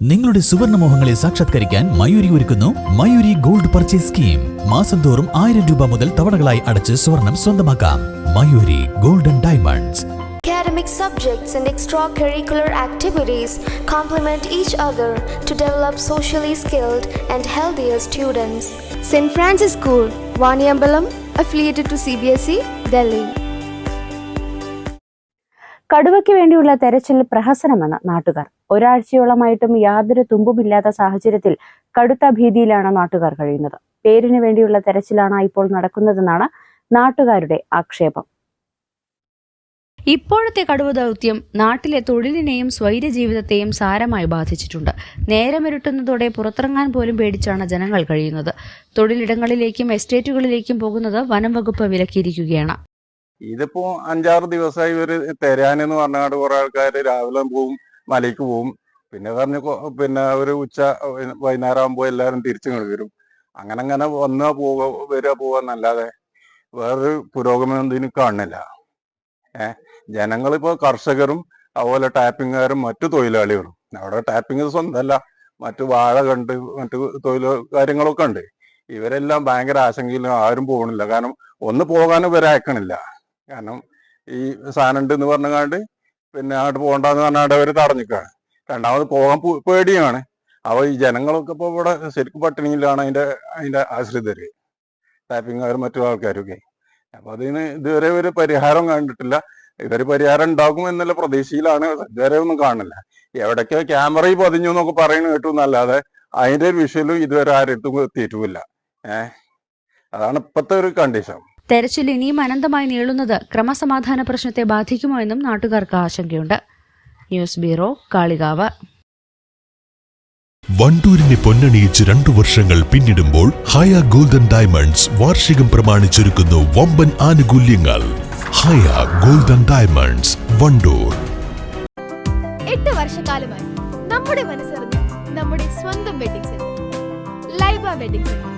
നിങ്ങളുടെ സുവർണ മോഹങ്ങളെ സാക്ഷാത്കരിക്കാൻ മയൂരി ഒരുക്കുന്നു മയൂരി ഗോൾഡ് പർച്ചേസ് സ്കീം മാസം തോറും ആയിരം രൂപ മുതൽ തവണകളായി അടച്ച് സ്വർണം സ്വന്തമാക്കാം Mayuri golden diamonds Academic subjects and extracurricular activities complement each other to develop socially skilled and healthier students. St. Francis School, Vaniambalam, affiliated to CBSE, Delhi. കടുവയ്ക്ക് വേണ്ടിയുള്ള തെരച്ചിൽ പ്രഹസനമെന്ന് നാട്ടുകാർ ഒരാഴ്ചയോളമായിട്ടും യാതൊരു തുമ്പുമില്ലാത്ത സാഹചര്യത്തിൽ കടുത്ത ഭീതിയിലാണ് നാട്ടുകാർ കഴിയുന്നത്. പേരിന് വേണ്ടിയുള്ള തെരച്ചിലാണ് ഇപ്പോൾ നടക്കുന്നതെന്നാണ് നാട്ടുകാരുടെ ആക്ഷേപം. ഇപ്പോഴത്തെ കടുവ ദൗത്യം നാട്ടിലെ തൊഴിലിനെയും സ്വൈര്യജീവിതത്തെയും സാരമായി ബാധിച്ചിട്ടുണ്ട്. നേരമിരുട്ടുന്നതോടെ പുറത്തിറങ്ങാൻ പോലും പേടിച്ചാണ് ജനങ്ങൾ കഴിയുന്നത്. തൊഴിലിടങ്ങളിലേക്കും എസ്റ്റേറ്റുകളിലേക്കും പോകുന്നത് വനം വകുപ്പ് വിലക്കിയിരിക്കുകയാണ്. ഇതിപ്പോ അഞ്ചാറ് ദിവസമായി ഇവർ തെരാനെന്ന് പറഞ്ഞാണ്ട് കുറെ ആൾക്കാർ രാവിലെ പോവും മലയ്ക്ക് പോവും. പിന്നെ പറഞ്ഞ പിന്നെ ഒരു ഉച്ച വൈകുന്നേരം ആകുമ്പോൾ എല്ലാവരും തിരിച്ചു വരും. അങ്ങനെ അങ്ങനെ വന്നാ പോവുക വരിക പോവാന്നല്ലാതെ വേറൊരു പുരോഗമനം ഇതിന് കാണുന്നില്ല ഏഹ് ജനങ്ങളിപ്പോ കർഷകരും അതുപോലെ ടാപ്പിങ്ങുകാരും മറ്റു തൊഴിലാളികളും. അവിടെ ടാപ്പിംഗ് സ്വന്തമല്ല മറ്റു വാഴ കണ്ട് മറ്റു തൊഴിൽ കാര്യങ്ങളൊക്കെ ഉണ്ട്. ഇവരെല്ലാം ഭയങ്കര ആശങ്കയിലും ആരും പോകണില്ല കാരണം ഒന്ന് പോകാനും ഇവരെ അയക്കണില്ല. കാരണം ഈ സാധനം ഉണ്ട് എന്ന് പറഞ്ഞാണ്ട് പിന്നെ അങ്ങോട്ട് പോകണ്ടെന്ന് പറഞ്ഞാണ്ട് അവർ തടഞ്ഞിക്കാണ്. രണ്ടാമത് പോകാൻ പേടിയാണ്. അപ്പൊ ഈ ജനങ്ങളൊക്കെ ഇപ്പൊ ഇവിടെ ശരിക്കും പട്ടിണിയിലാണ് അതിന്റെ അതിന്റെ ആശ്രിതര്. ടാപ്പിങ്ങുകാരും മറ്റു ആൾക്കാരൊക്കെ. അപ്പൊ അതിന് ഇതുവരെ ഒരു പരിഹാരം കണ്ടിട്ടില്ല. ഇവർ പരിഹാരം ഉണ്ടാകും എന്നുള്ള പ്രതീക്ഷയിലാണ് ഇതുവരെ ഒന്നും കാണില്ല. എവിടൊക്കെ ക്യാമറയിൽ പതിഞ്ഞു എന്നൊക്കെ പറയുന്നത് കേട്ടു. എന്നല്ലാതെ അതിന്റെ ഒരു വിഷ്വലും ഇതുവരെ ആരെടുത്തും എത്തിയിട്ടുമില്ല ഏഹ്? അതാണ് ഇപ്പത്തെ ഒരു കണ്ടീഷൻ തെരച്ചിൽ ഇനിയും അനന്തമായി നീളുന്നത് ക്രമസമാധാന പ്രശ്നത്തെ ബാധിക്കുമോ എന്നും നാട്ടുകാർക്ക് ആശങ്കയുണ്ട്. News bureau Kalikavu. വണ്ടൂരിനെ പൊന്നണിയിച്ച് രണ്ടു വർഷങ്ങൾ പിന്നിടുമ്പോൾ ഹയ ഗോൾഡൻ ഡയമണ്ട്സ് വാർഷികം പ്രമാണിച്ചൊരുക്കുന്നു വമ്പൻ ആനുകൂല്യങ്ങൾ. Haya golden diamonds Wandoor. എട്ട് വർഷക്കാലമായി നമ്മുടെ മനസ്സറിഞ്ഞ് നമ്മുടെ സ്വന്തം wedding centre Laiba wedding centre.